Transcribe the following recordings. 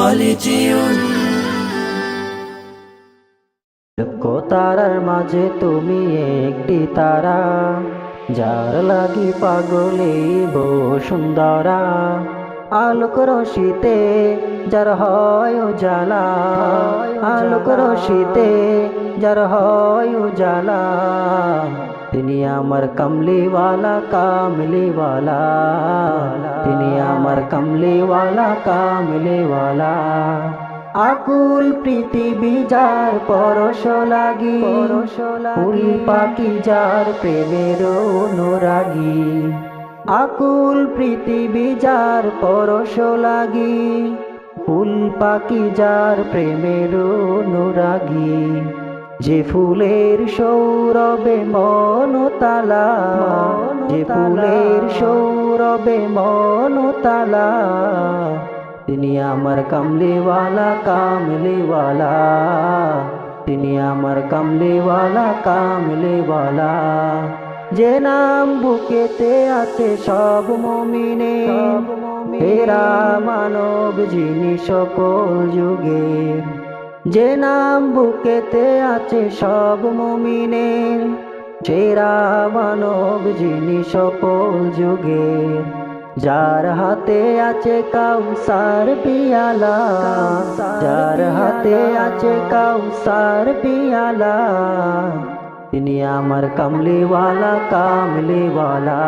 খলিজিউন তারার মাঝে তুমি একটি তারা, যার লাগি পাগলে সুন্দরা। আলোক রশিতে যার হয় উজালা আলোক রশিতে যার হয় উজালা তিনি আমার কমলিওয়ালা কামলিওয়ালা। তিনি আমার কমলিওয়ালা কামলিওয়ালা। আকুল পৃথিবী যার পরশ লাগি ফুল পাখি যার প্রেমের অনুরাগী। আকুল পৃথিবী যার পরশ লাগি ফুল পাখি যার প্রেমের অনুরাগী। যে ফুলের সৌরবে মনতালা যে ফুলের সৌরবে মনতালা তিনি আমার কামলিওয়ালা কামলিওয়ালা। তিনি আমার কামলিওয়ালা কামলিওয়ালা। যে নাম বুকেতে আছে সব মমিনে। হেরা মানব যিনি সকল যুগের। যে নাম বুকেতে আছে সব মমিনের, সেরা মানব যিনি সকল যুগের। যার হাতে আছে কাউসার পিয়ালা, যার হাতে আছে কাউসার পিয়ালা, তিনি আমার কামলিওয়ালা কামলিওয়ালা।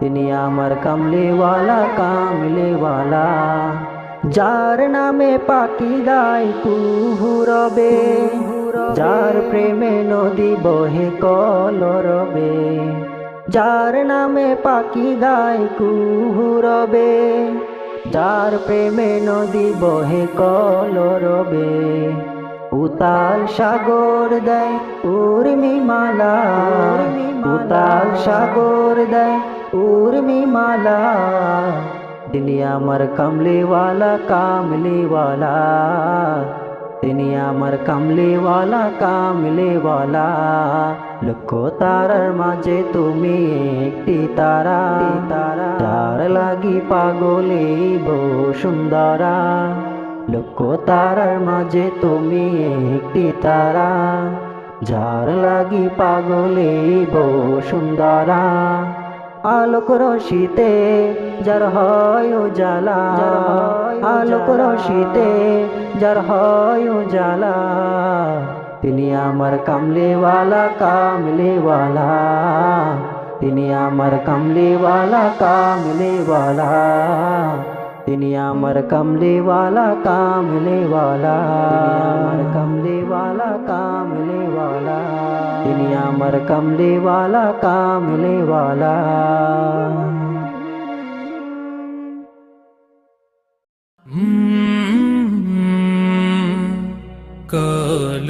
তিনি আমার কামলিওয়ালা কামলিওয়ালা। যার নামে পাখি গায় কুহুরবে যার প্রেমে নদী বহে কলরবে যার নামে পাখি গায় কুহুরবে যার প্রেমে নদী বহে কলরবে উতাল সাগর দেয় উর্মি মালা, উতাল সাগর দেয় উর্মি মালা। তিনি আমার কামলিওয়ালা কামলিওয়ালা তিনি আমার কামলিওয়ালা কামলিওয়ালা লক্ষ তারার মাঝে তুমি একটি তারা তারা তার লাগি পাগলে সুন্দরা লক্ষ তারার মাঝে তুমি একটি তারা যার লাগি পাগলে সুন্দরা আলোক রশিতে যার হয় উজালা আলোক রশিতে যার হয় উজালা তিনি আমার কামলিওয়ালা কামলিওয়ালা। তিনি আমার কামলিওয়ালা কামলিওয়ালা। তিনি আমার কমলিওয়ালা কামলিওয়ালা। আমার কমলিওয়ালা কামলিওয়ালা। তিনি আমার কমলিওয়ালা কামলিওয়ালা কাল